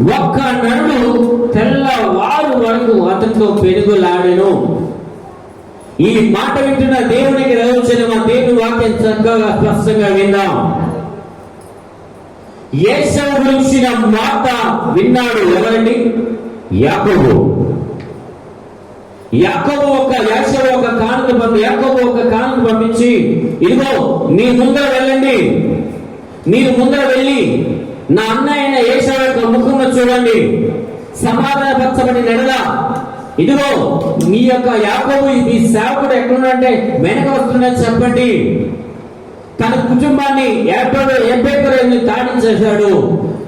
ఒక్క నరుడు తెల్లవారు వరకు అతనితో పెరుగులాడెను ఈ మాట వింటున్న దేవునికి రచించిన మా దేవుని వాక్యం చక్కగా స్పష్టంగా విన్నాం ఏసవు గురించిన మాట విన్నాడు ఎవరండి? యాకోబు. యాకోబు ఒక యాసవ ఒక కానుక పంపి యాకోబు ఒక కానుక పంపించి ఇదిగో నీ ముందర వెళ్ళండి. మీరు ముందర వెళ్ళి నా అన్న అయిన ఏసవ యొక్క ముఖము చూడండి. సమాధానపరచబడి నెడదా ఇదిగో మీ యొక్క యాకోబు మీ సేవకుడు ఎక్కడున్నాడంటే వెనక వస్తుందని చెప్పండి. తన కుటుంబాన్ని ఏర్పడు ఎబ్బెక్కరని తాడించేశాడు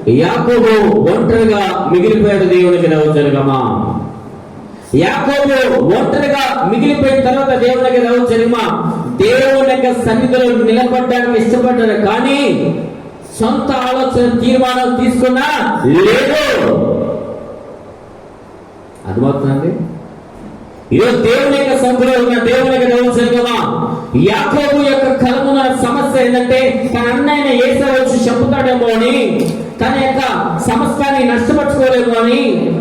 యాకోబు ఒంటరిగా మిగిలిపోయాడు దేవునికి నవ్వుచరుగమా యాకోబు ఒంటరిగా మిగిలిపోయిన తర్వాత దేవునికి నవ్వుచరుమా దేవుని యొక్క సన్నిధిలో నిలబడడానికి ఇష్టపడ్డాడు. కానీ సొంత ఆలోచన తీర్మానం తీసుకున్నా లేదు. అర్థమవుతుందండి ఈరోజు దేవుని యొక్క సంఖ్యలో ఉన్న దేవుని యొక్క యాకోబు యొక్క కలమున సమస్య ఏంటంటే తన అన్నయ్య ఏసా వచ్చి చెప్పుతాడేమో అని తన యొక్క సమస్తాన్ని నష్టపరచుకోలేమో అని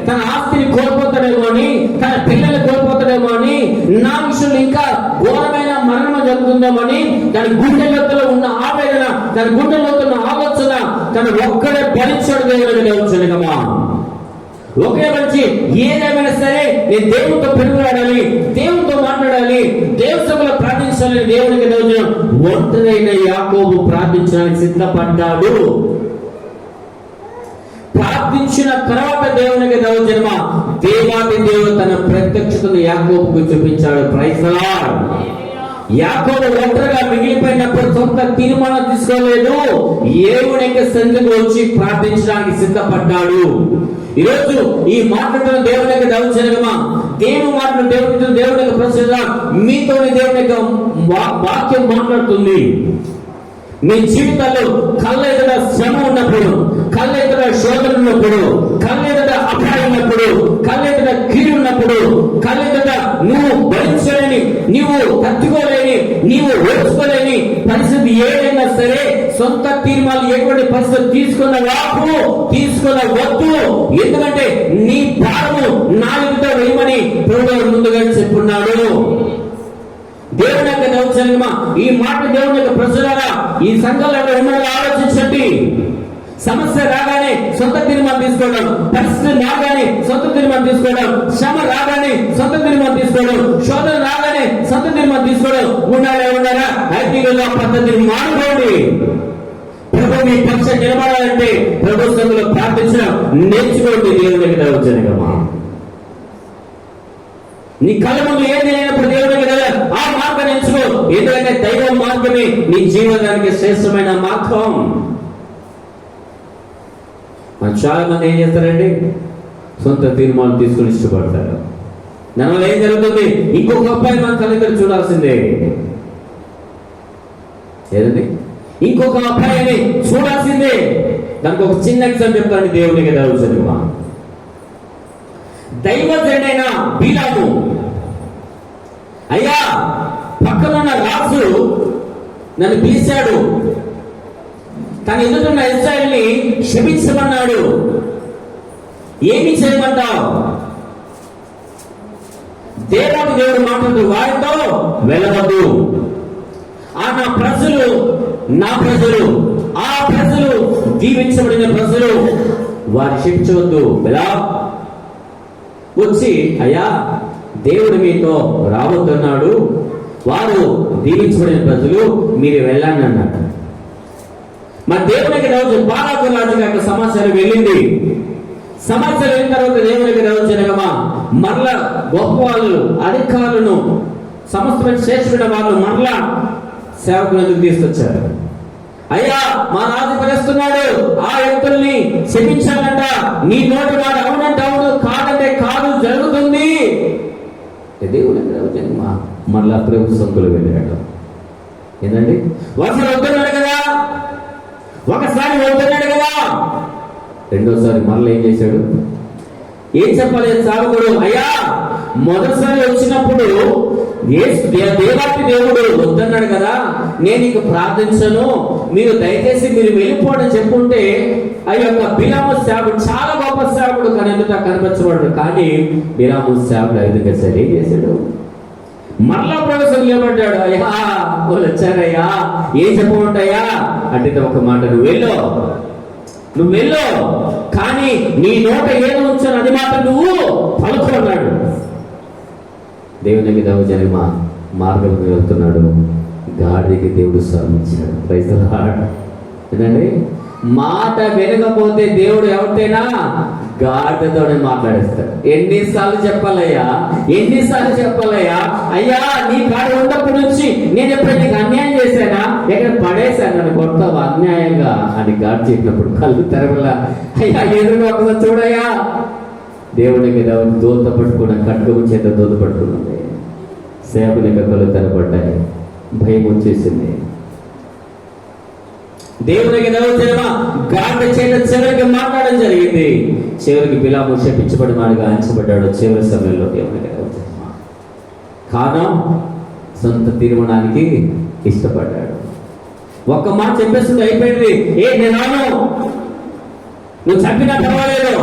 తన ఆస్తిని కోల్పోతాడేమో అని తన పిల్లలు కోల్పోతాడేమో అని నా విషయంలో ఇంకా ఘోరమైన మరణం జరుగుతుందేమో అని తన లోతులో ఉన్న ఆవేదన తన గుండె లోతున్న ఆలోచన తన ఒక్కడే భరించాడు దేవుడికి నవ్వుచరుగమా ఒకే మంచి ఏదేమైనా సరే నేను దేవుడితో పెరుగులాడాలి దేవుడితో మాట్లాడాలి దేవుసభలో ప్రార్థించాలని దేవుడికి రోజు ఒంటరైన యాకోబు ప్రార్థించడానికి సిద్ధపడ్డాడు. ప్రార్థించిన తర్వాత దేవునికి దౌర్జన్మ దేవాది దేవుడు తన ప్రత్యక్షతను యాకోబుకు చూపించాడు. ప్రైసలా యాకోబు ఒంటరిగా మిగిలిపోయినప్పుడు సొంత తీర్మానం తీసుకోలేదు. ఏవుని యొక్క సంధికి వచ్చి ప్రార్థించడానికి సిద్ధపడ్డాడు. ఈరోజు ఈ మాట్లాడుతున్న దేవుని యొక్క దౌర్జన్యమా? దేవుని మాట్లాడు దేవుడు దేవుని యొక్క ప్రశ్న మీతోని దేవుని యొక్క వా- వాక్యం మాట్లాడుతుంది. మీ జీవితాల్లో కళ్ళ ఎదుట శ్రమ ఉన్నప్పుడు కళ్ళ శోధన ఉన్నప్పుడు కళ్ళ అపాయం ఉన్నప్పుడు కళ్ళ కీడు ఉన్నప్పుడు కళ్ళ నువ్వు భరించలేని నీవు తట్టుకోలేని నీవు ఓర్చుకోలేని పరిస్థితి ఏదైనా సరే సొంత తీర్మానాలు ఎటువంటి పరిస్థితి తీసుకున్న వాపు తీసుకున్న వద్దు. ఎందుకంటే నీ భారము నాలుగుతో వేయమని ప్రభు ముందుగా చెప్పున్నాడు. దేవుని యొక్క దౌర్జన్యమా ఈ మాట దేవుని యొక్క ప్రజలారా ఈ సంఘాల ఉన్నారో ఆలోచించండి. సమస్య రాగానే సొంత తీర్మానం తీసుకోవడం పరిస్థితి రాగానే సొంత తీర్మానం తీసుకోవడం శ్రమ రాగానే సొంత తీర్మానం తీసుకోవడం శోధన రాగానే సొంత తీర్మానం తీసుకోవడం. ఉండాలి ఉండాలా? ఐటీలో పద్ధతిని మానుకోండి ప్రభు మీ పక్ష నిలబడాలంటే ప్రభు సంఘంలో ప్రార్థించిన నేర్చుకోండి దేవునికి దౌర్జన్యమా నీ కళ్ళ ముందు ఏది లేనప్పుడు దేవుని దగ్గర ఆ మార్గం ఎంచుకో. ఎందుకంటే దైవం మార్గమే నీ జీవనానికి శ్రేష్టమైన మార్గం. మరి చాలా మంది ఏం చేస్తారండి? సొంత తీర్మానం తీసుకుని ఇష్టపడతారు. దానివల్ల ఏం జరుగుతుంది? ఇంకొక అబ్బాయి మన తల్లిదండ్రులు చూడాల్సిందే. ఏదండి? ఇంకొక అబ్బాయిని చూడాల్సిందే. దానికి ఒక చిన్న ఎగ్జామ్ చెప్తాను దేవునికి దౌర్జన్యమా దైవజనైన బీలాము అయ్యా పక్కనున్న రాజు నన్ను పిలిచాడు. తన ఎదుటిన్న ఇస్రాయల్ని క్షమించమన్నాడు. ఏమి చేయమంటావు? దేవాది దేవుడు మాట్లాడు వారితో వెళ్ళవద్దు. ఆ నా ప్రజలు నా ప్రజలు ఆ ప్రజలు దీవించబడిన ప్రజలు వారి క్షమించవద్దు. ఎలా? వచ్చి అయ్యా దేవుడు మీతో రావద్దన్నాడు. వారు దీవించబడిన ప్రజలు మీరు వెళ్ళండి అన్నాడు. మన దేవునికి రోజు బాలాకు రాజు యొక్క సమాచారం వెళ్ళింది. సమాచారం వెళ్ళిన తర్వాత దేవునికి రోజు జరగమా మరల గొప్ప వాళ్ళు అధికారులను సమస్తమైన శ్రేష్ఠమైన వాళ్ళు మరలా సేవకులు ఎందుకు తీసుకొచ్చారు? అయ్యా మా రాజు పిలుస్తున్నాడు ఆ వ్యక్తుల్ని శపించాలంట నీ నోటి మాట అవునంటే అవును కాదంటే కాదు జరుగుతుంది. దేవుడు మరలా జన్మ ప్రభు సంకులు వెళ్ళాడు. ఏంటండి? వర్షం వద్దన్నాడు ఒకసారి వెళ్తున్నాడు కదా. రెండోసారి మరలా ఏం చేశాడు? ఏం చెప్పలేదు సాగుడు అయ్యా మొదటిసారి వచ్చినప్పుడు యేసు- దేవాతి దేవుడు వద్దన్నాడు కదా. నేను ఇక ప్రార్థించను. మీరు దయచేసి మీరు వెళ్ళిపోవడం చెప్పుంటే ఆ యొక్క బిలామ సేవకుడు చాలా గొప్ప ఎదుట కనపరచబడరు కానీ బిలాము సేవలు ఐదు సరే ఏం చేశాడు? మరలా ప్రవేశం నిలబడ్డాడు అయ్యా వాళ్ళు వచ్చారయ్యా ఏం చెప్పమంటాయా అంటే ఒక మాట నువ్వు వెళ్ళు. నువ్వు వెళ్ళు. కానీ నీ నోట ఏదో ఉంచాను అది మాత్రం నువ్వు పలుకున్నాడు దేవునికి జరిగి మా మార్గం వెళ్తున్నాడు. గాడికి దేవుడు స్వామించాడు ప్రైజ్ ఏంటండి? మాట వినకపోతే దేవుడు ఎవరితేనా? గాడిదతోనే మాట్లాడేస్తాడు. ఎన్నిసార్లు చెప్పాలయ్యా? ఎన్నిసార్లు చెప్పాలయ్యా? అయ్యా నీ కాడ ఉన్నప్పటి నుంచి నేను ఎప్పుడైతే నీకు అన్యాయం చేశానా? ఎక్కడ పడేశాను నన్ను కొత్త అన్యాయంగా అని గాడి చెప్పినప్పుడు కళ్ళు తెరవల. అయ్యా ఎదురుగా ఒకసారి చూడయ్యా. దేవుడి మీద దూత పట్టుకున్న కట్టుకు చేత దూత పట్టుకున్నది. సేవకుని యొక్క కళ్ళు తెరపడ్డాయి. భయం వచ్చేసింది. దేవునికి దౌర్జన్యమా గాడి చేత చివరికి మాట్లాడడం జరిగింది. చివరికి బిలాము శపించబడి మాడిగా ఆయించబడ్డాడు చివరి సమయంలో దేవునికి దౌర్జన్యమా కారణం సొంత తీర్మానానికి ఇష్టపడ్డాడు. ఒక్క మాట చెప్పేస్తుంది అయిపోయింది. ఏ నేను రాను. నువ్వు చంపినా పర్వాలేదు.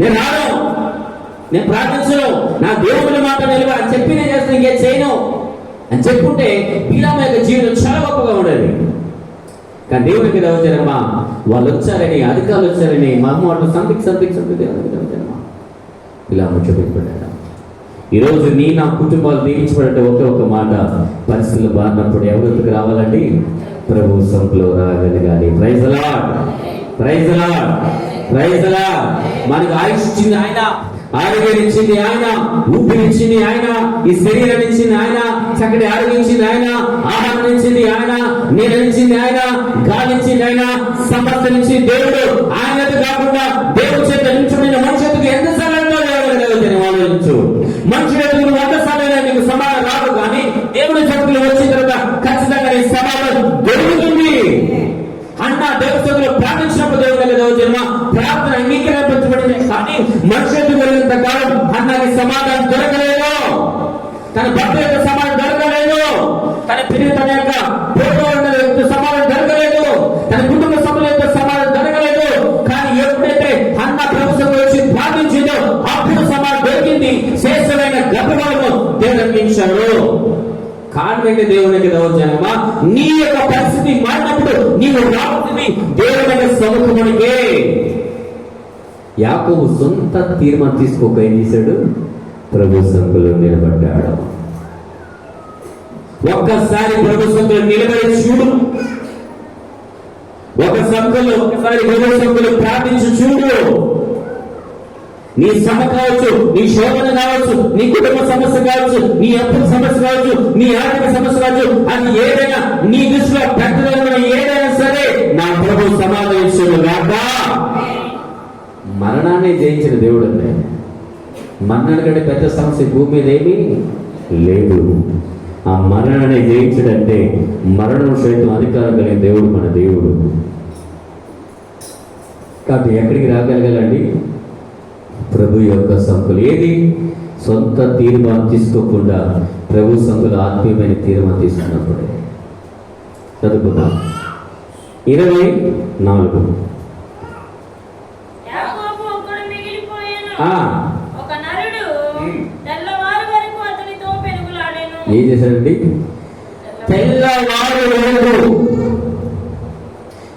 నేను రాను. నేను ప్రార్థించను. నా దేవుని మాట నిలవ అని చెప్పి నేను చేస్తాను. ఇంకేం చేయను? అని చెప్పుంటే బీరామ యొక్క జీవితం చాలా గొప్పగా ఉండేది. కానీ దేవునికి దౌర్జన్యమా వాళ్ళు వచ్చారని అధికారులు వచ్చారని మా అమ్మ వాళ్ళు సంతికి సంతికి సంతికి దేవునికి దౌర్జన్యమా ఇలా ముచ్చపెట్టుకున్నాడు ఈరోజు నీ నా కుటుంబాలు దీవించబడంటే ఒకే ఒక మాట పరిస్థితులు బారినప్పుడు ఎవరికి రావాలండి? ప్రభు సంపులో రాగలగాలి. ప్రైజ్ అలా ప్రైజ్ అలా ప్రైజ్ అలా మనకు ఆయుష్ ఇచ్చింది ఆయన ఆరోగ్యం ఇచ్చింది ఆయన ఊపిరిచ్చింది ఆయన ఈ శరీరం ఇచ్చింది ఆయన చక్కటి ఆరోగించింది ఆయన ఆహ్వానించింది ఆయన నిర్ణయించింది ఆయన గాలించింది ఆయన సమస్త దేవుడు ఆయన కాకుండా దేవుడు చేత నించుడిన మనుషులకు ఎంత సరళంగా దేవుడు ఆలోచించు మనిషి నువ్వు వంద సార్లు నీకు సమాధానం రాదు కానీ దేవుడి శక్తులు వచ్చిన తర్వాత ఖచ్చితంగా నీ సమాధానం దొరుకుతుంది. అన్న దేవతలు ప్రార్థించినప్పుడు దేవుడు జన్మ ప్రార్థన అంగీకరించబడింది కానీ మనుషులకు కలిగినంత కాలం అన్నకి సమాధానం దొరకలేదు తన భర్త యొక్క సమాధానం దొరకలేదు తన యొక్క ఫోటో సమాధానం జరగలేదు. తన కుటుంబ సభ్యుల యొక్క సమాధానం జరగలేదు. కానీ ఎప్పుడైతే అన్న ప్రభుత్వం వచ్చి ప్రార్థించిందో అప్పుడు సమాధానం దొరికింది. శ్రేష్టమైన గర్భవాలను దేవుడు అందించాడు కారణమైన దేవునికి దౌర్జన్యమా? నీ యొక్క పరిస్థితి మారినప్పుడు నీవు రావుతుంది దేవుని సముఖమునికే. యాకోబు సొంత తీర్మానం తీసుకోక ఏం చేశాడు? ప్రభు సంకులో నిలబడ్డాడు. ఒక్కసారి ప్రభుత్వంలో నిలబడి చూడు. ఒక సంకులు ఒకసారి ప్రభు సంకులు ప్రార్థించి చూడు. నీ శ్రమ కావచ్చు నీ శోధన కావచ్చు నీ కుటుంబ సమస్య కావచ్చు నీ అప్పుల సమస్య కావచ్చు నీ ఆర్థిక సమస్య కావచ్చు అది ఏదైనా నీ దృష్టిలో పెద్దదైన ఏదైనా సరే నా ప్రభు సమాధానించుడు గాక మరణాన్ని జయించిన దేవుడు అంటే మరణాన్ని కంటే పెద్ద సమస్య భూమి మీద ఏమీ లేదు. ఆ మరణాన్ని జయించడంటే మరణం సైతం అధికారం కలిగిన దేవుడు మన దేవుడు. కాబట్టి ఎక్కడికి రాగలగాలండి? ప్రభు యొక్క సంకులు ఏది? సొంత తీర్మానం తీసుకోకుండా ప్రభు సంకులు ఆత్మీయమైన తీర్మానం తీసుకున్నప్పుడే. చదువుకుందాం. ఇరవై నాలుగు యాకోబు ఒక్కడు మిగిలిపోయాను ఆ, ఒక నరుడు తెల్లవారు వరకు అతనితో పెనుగులాడెను ఏం చేశారండి? తెల్లవారు వరకు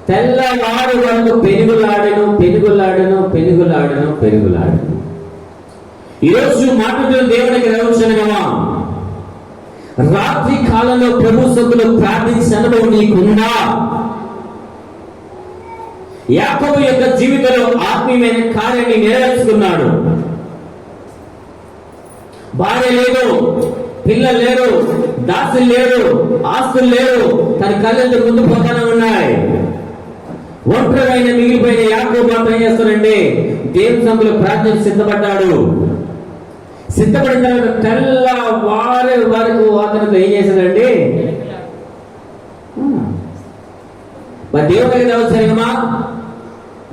తెల్లవారు వరకు పెనుగులాడను పెనుగులాడను పెనుగులాడను పెనుగులాడను. ఈరోజు మాట్లాడుతున్న దేవునికి రవిచనగమా రాత్రి కాలంలో ప్రభు సభ్యులు ప్రార్థించిన అనుభవం నీకుందా? యాకబు యొక్క జీవితంలో ఆత్మీయమైన కార్యాన్ని నెరవేర్చుకున్నాడు. భార్య లేదు. పిల్లలు లేరు దాసులు లేరు ఆస్తులు లేరు తన కళ్ళెందుకు ముందు పోతానే ఉన్నాయి? ఒంటరిగా మిగిలిపోయిన యాకో మాత్రం ఏం చేస్తారండి దేవుని సంఘులు ప్రార్థన సిద్ధపడ్డాడు. సిద్ధపడిన తర్వాత తెల్లవారి వరకు అతనితో ఏం చేశాడండి? మరి దేవుని దగ్గర అవసరమా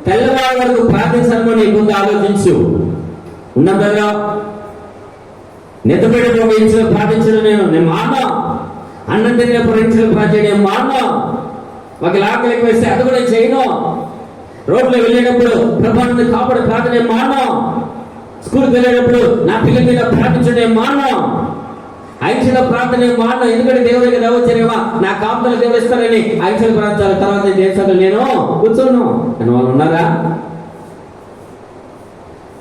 తెల్లవారి వరకు ప్రార్థించడం నీకు ముందు ఆలోచించు. ఉన్నాం కదా నిద్రపెట్టి ఉపయోగించడం నేను నేను మాన అన్నం తినే ప్రవహించడం ప్రార్థన నేను మాన ఒక లాకలికి వేస్తే అది కూడా చేయను. రోడ్లో వెళ్ళేటప్పుడు ప్రభావం కాపాడు ప్రార్థన నేను మాన స్కూల్కి వెళ్ళేటప్పుడు నా పిల్లల మీద ప్రార్థించడం మానవ ఐక్షణ ప్రార్థన మానవ ఎందుకంటే దేవుడికి దేవచర్యమా? నా కాపుదలు దేవిస్తారని ఇస్తారని ఐక్షణ ప్రార్థన తర్వాత దేశాలు నేను కూర్చోను. అని వాళ్ళు ఉన్నారా?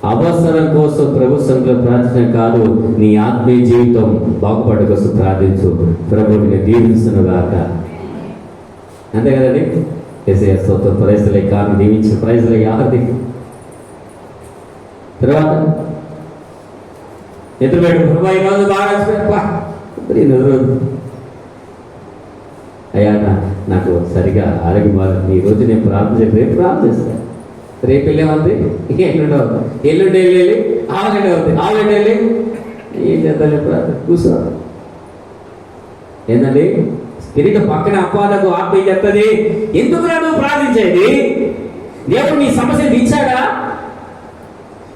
అవసరం కోసం ప్రభు సంఘంలో ప్రార్థన కాదు నీ ఆత్మీయ జీవితం బాగుపడ కోసం ప్రార్థించు. ప్రభుని దీవిస్తున్న గాక. అంతే కదండి? ఎస్ఐ స్తోత్రం. ప్రైజ్లే కాను దీవించిన ప్రైజ్లే యాది తర్వాత ఎదురు పెట్టు రోజు బాగా అయ్యా నాకు సరిగా ఆరోగ్యం బాగా ఈ రోజు నేను ప్రార్థన రేపు ప్రార్థిస్తాను రేపు వెళ్ళేమంది ఎల్లుండి అవుతుంది ఎల్లుండి వెళ్ళి ఆవుగండి అవుతుంది ఆవుగండి వెళ్ళి ఏం చేద్దాం ప్రార్థన కూర్చో. ఏంటండి స్పిరిట్ పక్కన అపవాదకు ఆత్మ ఏం చెప్తుంది. ఎందుకు నువ్వు ప్రార్థించేది? దేవుడు నీ సమస్య తీర్చాడా?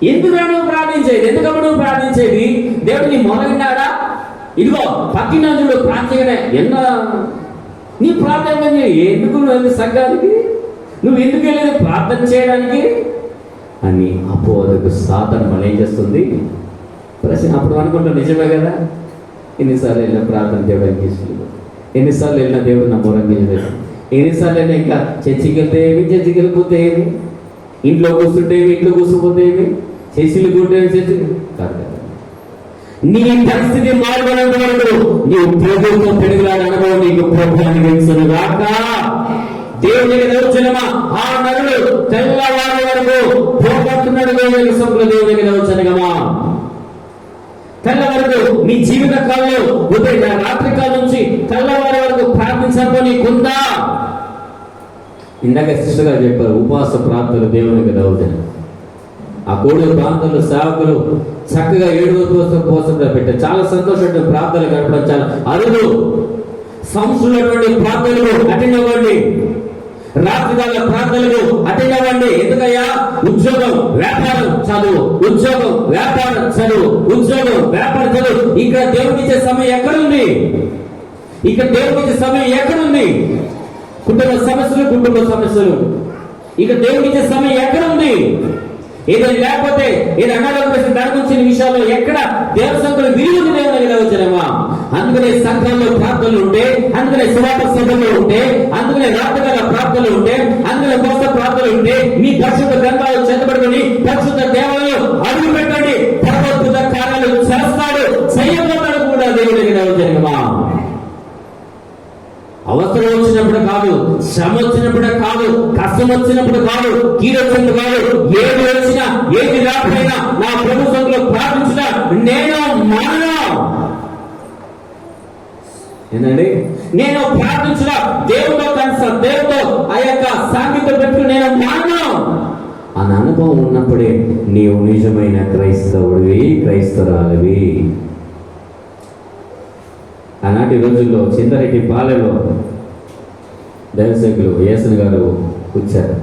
ఎందుకు నువ్వు ప్రార్థించేది? ఎందుకు నువ్వు ప్రార్థించేది? దేవుడు నీ మొదలున్నాడా ఇదిగో పక్కిన చూడు ప్రార్థన ఎన్నో నీ ప్రార్థన ఎందుకు నువ్వు సంఘానికి నువ్వు ఎందుకు వెళ్ళేది ప్రార్థన చేయడానికి? అని అపోదకు సాధన మనం ఏం చేస్తుంది? ప్రశ్న అప్పుడు అనుకుంటా నిజమే కదా? ఎన్నిసార్లు వెళ్ళిన ప్రార్థన చేయడానికి ఇష్టం ఎన్నిసార్లు వెళ్ళిన దేవుడు నా మూలం మొరంగించలేదు ఎన్నిసార్లు వెళ్ళినా ఇంకా చర్చికి వెళ్తే ఏమి? చర్చికి వెళ్ళిపోతే ఏమి? ఇంట్లో కూర్చుంటే ఏమి? ఇంట్లో కూర్చుపోతే ఏమి? చర్చిలు కూర్టే చర్చి కాదు నీ పరిస్థితి మారబడినంత వరకు నీవు ప్రభుత్వం పెరుగులాడ అనుభవం నీకు ప్రభుత్వాన్ని గాక. దేవునికి దౌర్జన్యమా ఆ నరుడు తెల్లవారి వరకు పోగొట్టున్నాడు దేవునికి సంపుల దేవునికి దౌర్జన్యమా తెల్లవరకు నీ జీవిత కాలంలో ఉదయం రాత్రి కాలం నుంచి తెల్లవారి వరకు ప్రార్థించడం నీకుందా ఇందాక శిష్యుగా చెప్పారు ఉపవాస ప్రాంతాలు దేవునికి దౌర్జన్యం ఆ కోడూరు ప్రాంతంలో సేవకులు చక్కగా ఏడు రోజుల కోసం పెట్టారు. చాలా సంతోషం ప్రార్థనలు గడపడం చాలా అరుదు. సంస్థలటువంటి ప్రార్థనలు అటెండ్ అవ్వండి. రాత్రికాల ప్రార్థనలు అటెండ్ అవ్వండి ఎందుకయ్యా? ఉద్యోగం వ్యాపారం చదువు ఉద్యోగం వ్యాపారం చదువు ఉద్యోగం వ్యాపారం చదువు. ఇక్కడ దేవుడికి ఇచ్చే సమయం ఎక్కడుంది? ఇక్కడ దేవుడికి ఇచ్చే సమయం ఎక్కడుంది? కుటుంబ సమస్యలు కుటుంబ సమస్యలు. ఇక దేవుడికి ఇచ్చే సమయం ఎక్కడుంది? ఏదో లేకపోతే ఏదో అనారోగ్యం దాని గురించి విషయాల్లో ఎక్కడ దేవ సంఘం విలువని దేవుని వచ్చినమా అందుకనే సంఘంలో ప్రార్థనలు ఉంటే అందుకనే సువార్త సభలో ఉంటే అందుకనే రాత్రికాల ప్రార్థనలు ఉంటే అందుకనే కొత్త ప్రార్థనలు ఉంటే మీ పరిశుద్ధ గ్రంథాలు చేతబడుకుని పరిశుద్ధ దేవాలయం అడుగు పెట్టండి. పరమద్భుత కార్యాలు చేస్తాడు. చేయబోతాడు కూడా దేవుడికి జరిగమా? అవసరం వచ్చినప్పుడు కాదు శ్రమ వచ్చినప్పుడు కాదు కష్టం వచ్చినప్పుడు కాదు కీడొచ్చినప్పుడు కాదు ఏది వచ్చినా ఏది రాకపోయినా నా ప్రభుత్వంలో ప్రార్థించిన నేను మానను. ఏంటండి? నేను ప్రార్థించిన దేవుడితో కలిసి దేవుడితో ఆ యొక్క సాంకేతిక పెట్టుకుని నేను మానను అని అనుభవం ఉన్నప్పుడే నీవు నిజమైన క్రైస్తవుడివి క్రైస్తరాలివి. ఆనాటి రోజుల్లో చింతరెడ్డి పాలెలో దర్శకులు యేసన్ గారు వచ్చారు.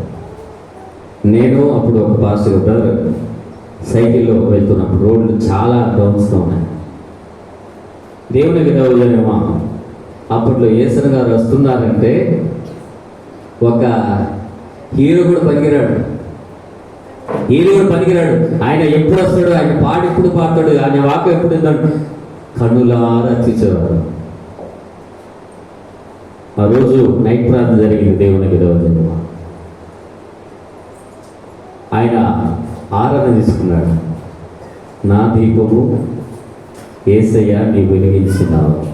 నేను అప్పుడు ఒక పాస్టర్ బ్రదర్ సైకిల్లో వెళ్తున్నప్పుడు రోడ్లు చాలా డౌన్స్గా ఉన్నాయి. దేవునికి దేవుడేమో అప్పట్లో యేసన్ గారు వస్తున్నారంటే ఒక హీరో కూడా పనికిరాడు. హీరో కూడా పనికిరాడు. ఆయన ఎప్పుడు వస్తాడు ఆయన పాడు ఎప్పుడు పాడతాడు ఆయన వాకు ఎప్పుడు వింటాడు? కన్నులారా చూసేవారు. ఆ రోజు నైట్ ప్రార్థన జరిగింది దేవునికి దేవత ఆయన ఆరాధన తీసుకున్నాడు. నా దీపము ఏసయ్య నీ వెలిగించినావు.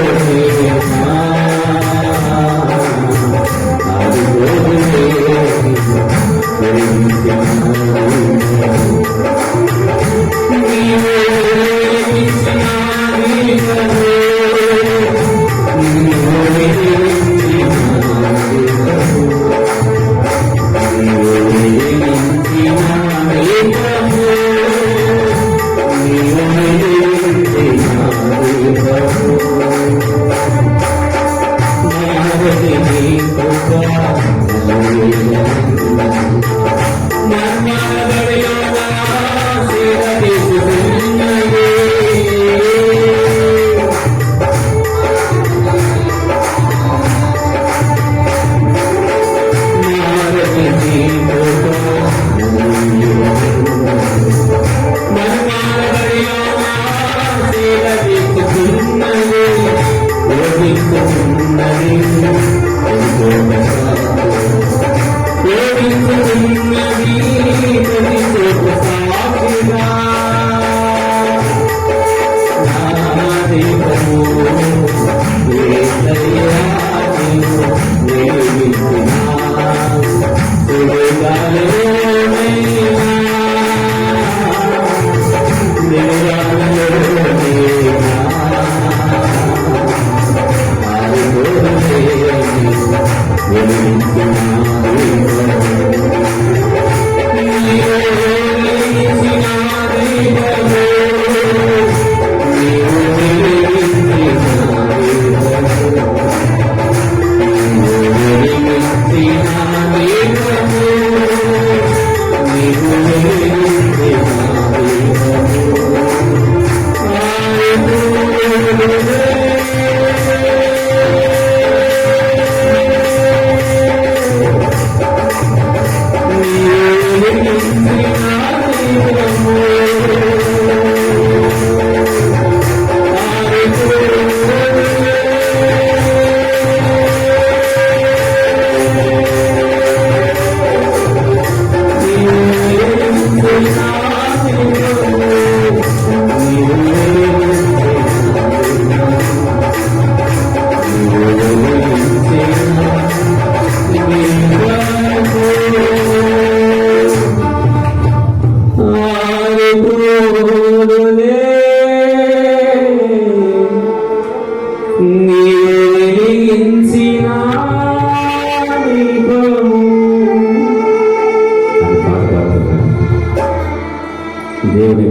నీవెరిగించిన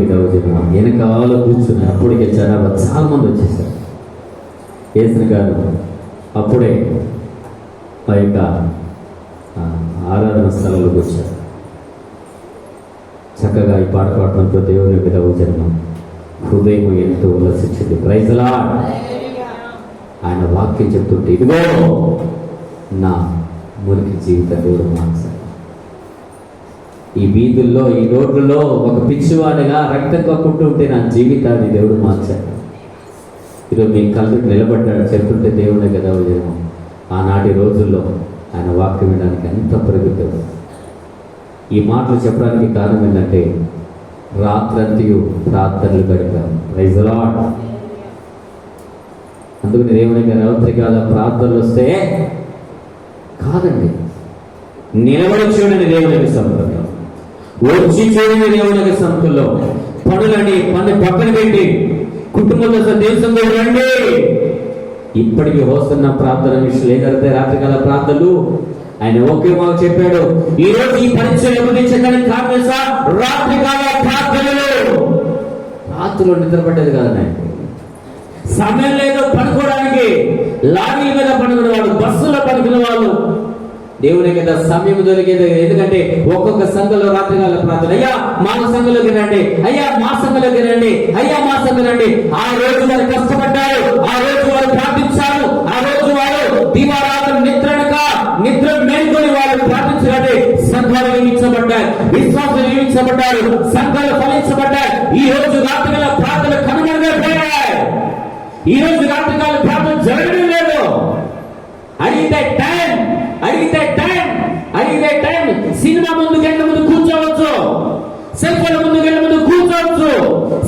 మీద వచ్చిన వెనకాల కూర్చుని అప్పటికే జనాభా చాలా మంది వచ్చేసారు వేసిన గారు అప్పుడే ఆ యొక్క ఆరాధన స్థలంలోకి వచ్చారు చక్కగా ఈ పాట పాడటంతో దేవుని మీద వచ్చిన హృదయం ఎంతో ఉల్లసించింది. ప్రైజ్లా ఆయన వాక్యం చెప్తుంటే ఇదిగో నా మురికి జీవిత దేవుడు ఈ వీధుల్లో ఈ రోడ్లలో ఒక పిచ్చివాడిగా రక్తం కక్కుంటూ ఉంటే నా జీవితాన్ని దేవుడు మార్చాడు. ఈరోజు మీ కళ్ళు నిలబడ్డాడు చెప్తుంటే దేవుడే కదా ఉదయం ఆనాటి రోజుల్లో ఆయన వాక్యం వినడానికి ఎంత ప్రగతి ఈ మాటలు చెప్పడానికి కారణం ఏంటంటే రాత్రంతియు ప్రార్థనలు గడిపారు. రైజలాడ్ అందుకని దేవుని గారి రాత్రికాల ప్రార్థనలు వస్తే కాదండి. నిలబడి చూడని దేవునికి సంపర్కం వచ్చి చూడని దేవునికి సంపల్లో పనులని పని పక్కన పెట్టి కుటుంబంతో దేశంలో రండి. ఇప్పటికి వస్తున్న ప్రార్థన విషయాలు ఏదైతే రాత్రికాల ప్రార్థనలు. ఆయన ఓకే మాకు చెప్పాడు. ఈ రోజు ఈ పరీక్ష ఎదురించడానికి కారణం సార్? రాత్రికాల ప్రార్థనలు. రాత్రిలో నిద్రపడ్డది కాదు నాయకుడు సమయం లేదు పడుకోవడానికి. లారీల మీద పడుకున్న వాళ్ళు బస్సులో పడుకున్న వాళ్ళు దేవుని కింద సమయం దొరికేది ఎందుకంటే ఒక్కొక్క సంఘంలో రాత్రికాల ప్రార్థన. అయ్యా మా సంఘంలోకి రండి. అయ్యా మా సంఘంలోకి రండి. అయ్యా మా సంఘం రండి. ఆ రోజు వారు కష్టపడ్డారు. ఆ రోజు వారు ప్రార్థించారు. ఆ రోజు వారు దీవారాత్రం నిద్రనక నిద్ర మేల్కొని వారు ప్రార్థించాలంటే సంఘాలు నియమించబడ్డారు విశ్వాసం నియమించబడ్డారు. సంఘాలు ఫలించబడ్డారు ఈ రోజు రాత్రికాల ఈరోజు రాత్రికాల ప్రార్థన జరగడం లేదు. అడిగితే టైం అడిగితే టైం అడిగితే టైం. సినిమా ముందు గంట ముందు కూర్చోవచ్చు. సెల్ ఫోన్ ముందు గంట ముందు కూర్చోవచ్చు.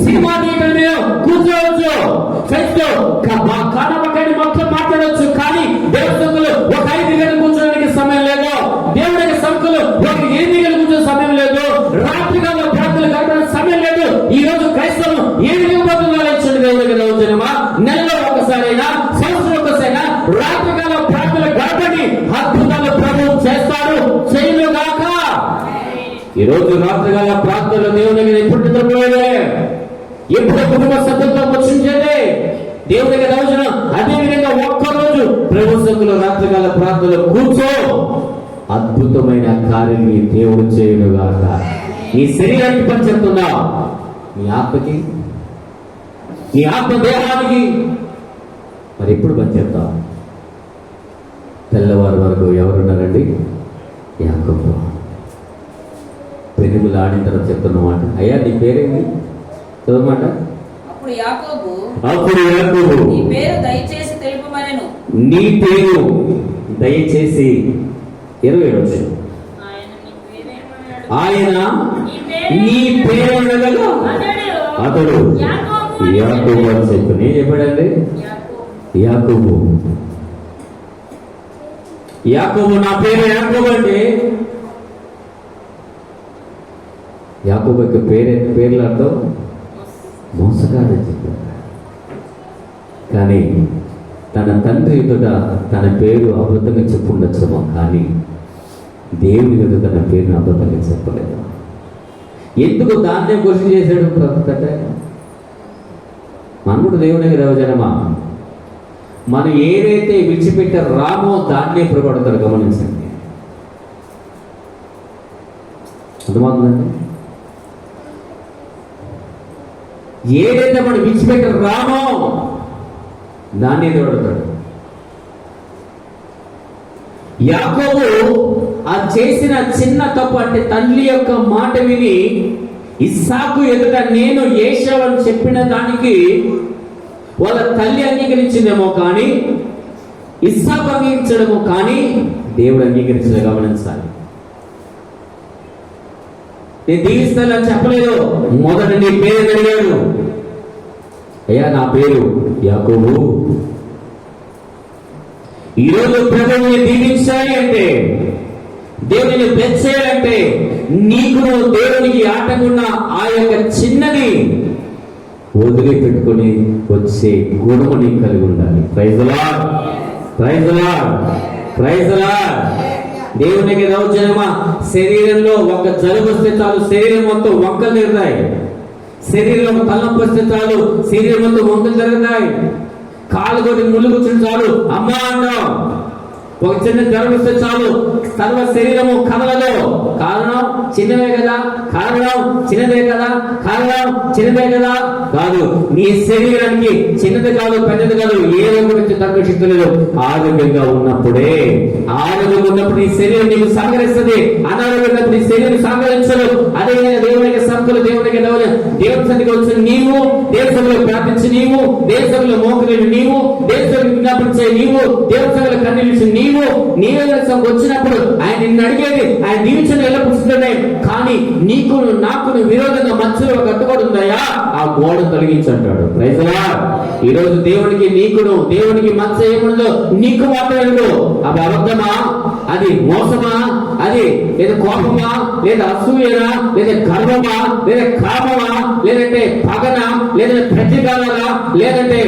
సినిమా థియేటర్ మీద కూర్చోవచ్చు. ఫ్రెండ్స్ ఈ రోజు రాత్రికాల ప్రార్థనలో దేవుని మీద ఎప్పుడు నిద్రపోయేదే ఎప్పుడు కుటుంబ సభ్యులతో వచ్చించేదే దేవుని దగ్గర రోజున అదే విధంగా ఒక్కరోజు ప్రభు రాత్రికాల ప్రార్థనలు కూర్చో. అద్భుతమైన కార్యం నీ దేవుడు చేయను కాక నీ శరీరానికి పని చెప్తున్నా నీ ఆత్మకి? నీ ఆత్మ దేహానికి మరి ఎప్పుడు పని చెప్తా తెల్లవారు వరకు ఎవరున్నారండి? యాకోబు. పెనుగులు ఆడిన తర్వాత చెప్తున్నమాట. అయ్యా నీ పేరేంటి? చదవమాట? అప్పుడు యాకోబు అప్పుడు యాకోబు. నీ పేరు దయచేసి తెలుపమనెను. నీ పేరు దయచేసి ఇరవై ఏడు ఆయన నీ పేరు అతడు. యాకోబు అని చెప్పి నేను చెప్పాడండి. యాకోబు. యాకోబు నా పేరు యాకోబు అంటే యాకోబు యొక్క పేరు పేర్లు అర్థం మోసగాడని చెప్పారు. కానీ తన తండ్రి ఎదుట తన పేరు అబద్ధంగా చెప్పుండొచ్చేమో కానీ దేవుని ఎదుట తన పేరును అబద్ధంగా చెప్పలేదు. ఎందుకు దాన్నే క్వశ్చన్ చేశాడు ప్రతి మనం దేవుడే కదా జనమా? మనం ఏదైతే విడిచిపెట్టే రామో దాన్నే ప్రపడతారు గమనించండి. అర్థమవుతుందండి? ఏదైతే మనం విడిచిపెట్టే రామో దాన్ని నిలబడతాడు యాకోబు ఆ చేసిన చిన్న తప్పు అంటే తల్లి యొక్క మాట విని ఇస్సాకు ఎదుట నేను ఏషవని అని చెప్పిన దానికి వాళ్ళ తల్లి అంగీకరించిందేమో కానీ ఇస్సాకు అంగీకరించడమో కానీ దేవుడు అంగీకరించడం గమనించాలి. నేను దీవిస్తానని చెప్పలేదు. మొదట నీ పేరు అడిగాడు. అయ్యా నా పేరు యాకోబు. ఈరోజు ప్రభువుని దీవించాలి అంటే దేవుని పెంచేయాలంటే నీకు దేవునికి ఆటకున్న ఆ యొక్క చిన్నది వదిలిపెట్టుకొని వచ్చే గుణము నీకు కలిగి ఉండాలి. ప్రైజలా ప్రైజ్లా ప్రైజ్లా దేవునికి దౌర్జన్యమా శరీరంలో ఒక జలుబు వస్తే చాలు. శరీరం మొత్తం వంకలు తిరుగుతాయి. శరీరంలో తలంపు వస్తే చాలు. శరీరం మొత్తం వంకలు తిరుగుతాయి. కాలు కొన్ని ముళ్ళు కూర్చుని చాలు. అమ్మా అంటాం ఒక చిన్న జ్వరం వస్తే చాలు. సర్వ శరీరము కదలదు. కారణం చిన్నదే కదా. కారణం చిన్నదే కదా. కారణం చిన్నదే కదా. కాదు నీ శరీరానికి చిన్నది కాదు పెద్దది కాదు ఏదో గురించి తక్కువ శక్తి లేదు. ఆరోగ్యంగా ఉన్నప్పుడే ఆరోగ్యంగా ఉన్నప్పుడు నీ శరీరం నీకు సహకరిస్తుంది. అనారోగ్యంగా ఉన్నప్పుడు నీ శరీరం సహకరించదు. అదే దేవునికి సంతులు దేవునికి దేవుని దేవుని సన్నిధికి వచ్చిన నీవు దేశంలో ప్రార్థించి నీవు దేశంలో మోకరిని నీవు దేశంలో విజ్ఞాపించే నీవు దేశంలో కన్నీళ్ళు నీవు నీవే వచ్చినప్పుడు ఆయన నిన్ను అడిగేది ఆయన దీవించిన వెళ్ళపుస్తున్నాయి కానీ నీకు నాకు విరోధంగా మధ్యలో కట్టుబడి ఉందయా ఆ గోడ తొలగించంటాడు. ప్రైజలా ఈ రోజు దేవునికి నీకును దేవునికి మచ్చ ఏముందో నీకు మాత్రమే అది అబద్ధమా? అది మోసమా? అది లేదా కోపమా? లేదా అసూయనా? లేదా గర్వమా? లేదా కామమా? లేదంటే పగనా? లేదంటే ప్రతికారలా లేదంటే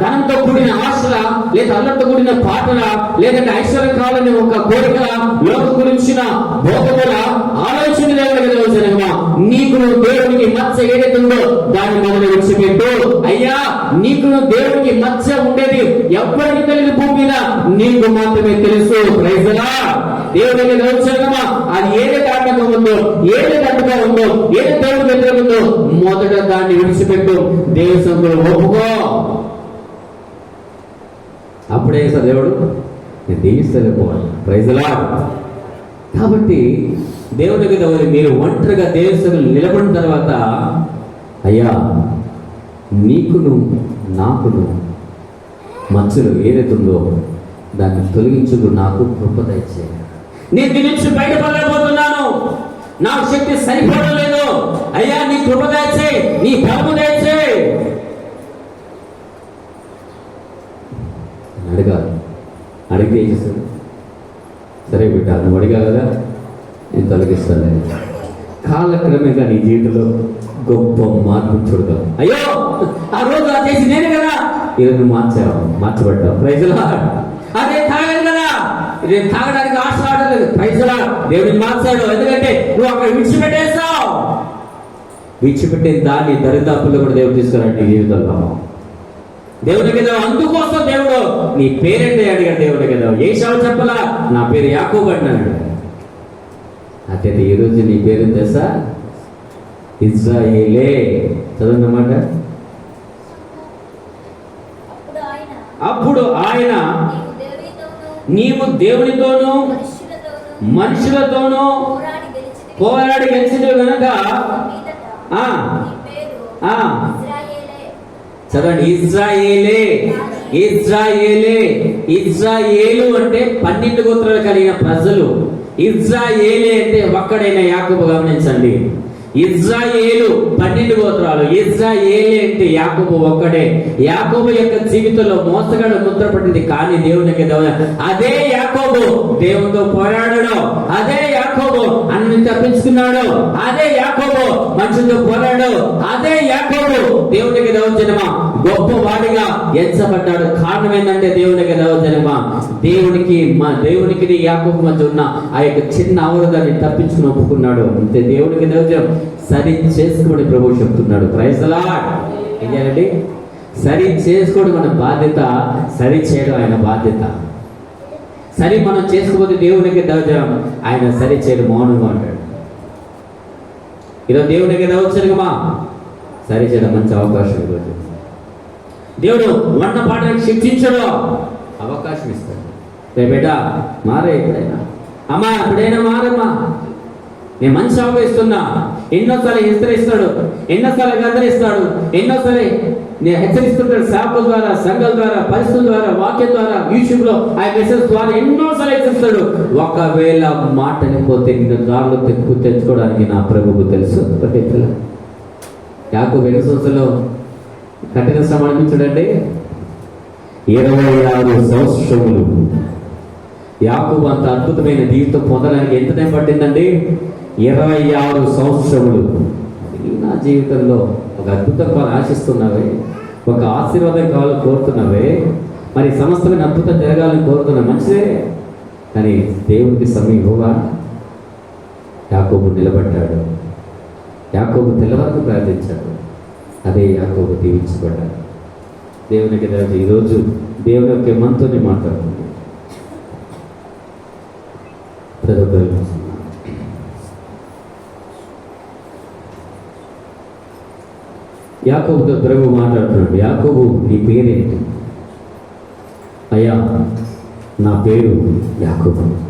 ధనంతో కూడిన ఆశల లేదా అల్లతో కూడిన పాటల లేదంటే ఐశ్వర్యం కావాలని ఒక కోరిక లోక గురించిన భోగముల ఆలోచన లేవగలవసరమా నీకు నువ్వు దేవునికి మచ్చ ఏదైతే ఉందో దాన్ని మొదలు విడిచిపెట్టు. అయ్యా నీకు దేవునికి మచ్చ ఉండేది ఎవరికి తెలియదు భూమి మీద నీకు మాత్రమే తెలుసు. ప్రైజలా దేవునికి నిలవచ్చగమా అది ఏది కారణంగా ఉందో ఏది కట్టుగా ఉందో ఏది దేవుడు వ్యతిరేక ఉందో మొదట దాన్ని విడిచిపెట్టు. దేవుని సంకులు ఒప్పుకో. అప్పుడే సార్ దేవుడు నేను దీవిస్తలేకపోవాలి ప్రైజలా కాబట్టి దేవునికి దగ్గర మీరు ఒంటరిగా దేవస్థలు నిలబడిన తర్వాత అయ్యా నీకును నాకును మచ్చలు ఏదైతుందో దాన్ని తొలగించుకు నాకు కృప నేను దీని నుంచి బయటపడలేకపోతున్నాను నా శక్తి సరిపడలేదు అయ్యా నీ కృప దాచే నీ బలము దాచే అడగాలి. అడిగితే ఏం సరే బిడ్డ నువ్వు అడిగా కదా నేను తొలగిస్తాను. కాలక్రమేగా నీ జీవితంలో గొప్ప మార్పు చూడతావు అయ్యో ఆ రోజు చేసి నేనే కదా. ఈరోజు మార్చావు మార్చబడ్డావు. ప్రైజులా అదే ఇది తాగడానికి ఆశ రావట్లేదు ప్రైజులా దేవుడిని మార్చాడు ఎందుకంటే నువ్వు అక్కడ విడిచిపెట్టేస్తావు విడిచిపెట్టే దాన్ని దరిదాపుల్లో కూడా దేవుడు తీసుకురాడు జీవితంలో. దేవుడి కదా అందుకోసం దేవుడు నీ పేరేంటి అడిగాడు దేవుడి కదా. ఏషావు చెప్పలా? నా పేరు యాకోబు అన్నాడు అయితే ఈ రోజు నీ పేరు తెలుసా? ఇజ్రాయేలే. చదవన్నమాట అప్పుడు ఆయన నీవు దేవునితోనూ మనుషులతోనూ పోరాడి గెలిచితివి. పోరాడి గెలిచిన గనక మీదట ఆ, నీ పేరు ఆ, ఇశ్రాయేలే. చదవండి ఇజ్రాయేలే ఇజ్రాయేలే ఇజ్రాయేలు అంటే పన్నెండు గోత్రాలు కలిగిన ప్రజలు ఇజ్రాయేలే అంటే ఒక్కడైన యాకోబు గమనించండి ఇజ్రాయేలు పన్నెండు గోత్రాలు. ఇజ్రాయేలే అంటే యాకోబు ఒక్కడే. యాకోబు యొక్క జీవితంలో మోసగాడు ముద్రపడింది కానీ దేవునికి అదే యాకోబు దేవునితో పోరాడడం. అదే యాకోబు తప్పించుకున్నాడు. అదే యాకోబు మనుషులతో పోరాడు. అదే యాకోబు దేవునికి దౌర్జన్యమా గొప్ప వాడిగా ఎంచబడ్డాడు. కారణం ఏంటంటే దేవునికి దౌర్జన్యమా దేవునికి మా దేవునికి యాకోబు మధ్య ఉన్న ఆ యొక్క చిన్న అవరోధాన్ని తప్పించుకుని ఒప్పుకున్నాడు. అంతే దేవునికి దౌర్జన్యం సరి చేసుకోమని ప్రభు చెప్తున్నాడు. క్రైస్తలా ఏంటంటే సరి చేసుకోవడం మన బాధ్యత సరి చేయడం ఆయన బాధ్యత. సరే మనం చేసుకోకపోతే దేవునికి దౌర్జన్యం ఆయన సరి చేయడం మౌనంగా ఉంటాడు. ఈరోజు దేవునికి దౌర్జన్యమా సరి చేయడం మంచి అవకాశం ఈరోజు. దేవుడు వంట పాటలకు శిక్షించడు. అవకాశం ఇస్తాడు. రే బిడ్డ మారే ఎప్పుడైనా. అమ్మా ఎప్పుడైనా మారమ్మా. నేను మంచి అవకాశం ఎన్నోసార్లు హెచ్చరిస్తాడు. ఎన్నోసార్లు గదిలిస్తాడు ఎన్నోసారి నేను హెచ్చరిస్తుంటాడు శాపల ద్వారా సంఘాల ద్వారా పరిస్థితుల ద్వారా వాక్యం ద్వారా యూట్యూబ్లో ఆ మెసేజ్ ద్వారా ఎన్నోసార్లు హెచ్చరిస్తాడు. ఒకవేళ మాట పోతే నిన్ను దారిలో తెక్కు తెచ్చుకోవడానికి నా ప్రభువు తెలుసు. ప్రతిలో యాకు వెను సంవత్సరంలో కఠిన శ్రమ చూడండి. ఇరవై ఆరు సంవత్సరములు. యాకోబు అంత అద్భుతమైన జీవితం పొందడానికి ఎంత టైం పట్టిందండి? ఇరవై ఆరు సంవత్సరములు. నా జీవితంలో ఒక అద్భుతం ఆశిస్తున్నావే. ఒక ఆశీర్వాదం కావాలని కోరుతున్నవే. మరి సమస్తమైన అద్భుతం జరగాలని కోరుతున్న మంచిదే కానీ దేవునికి సమయం యాకోబు నిలబడ్డాడు. యాకోబు తెల్లవారు ప్రార్థించాడు. అదే యాకోబు దీవించబడ్డాడు. దేవునికి రాజు ఈరోజు దేవుని యొక్క మనతోనే మాట్లాడుతుంది ప్రతి యాకోబుతో ప్రభు మాట్లాడుతున్నాడు. యాకోబు నీ పేరేంటి? అయ్యా నా పేరు యాకోబు.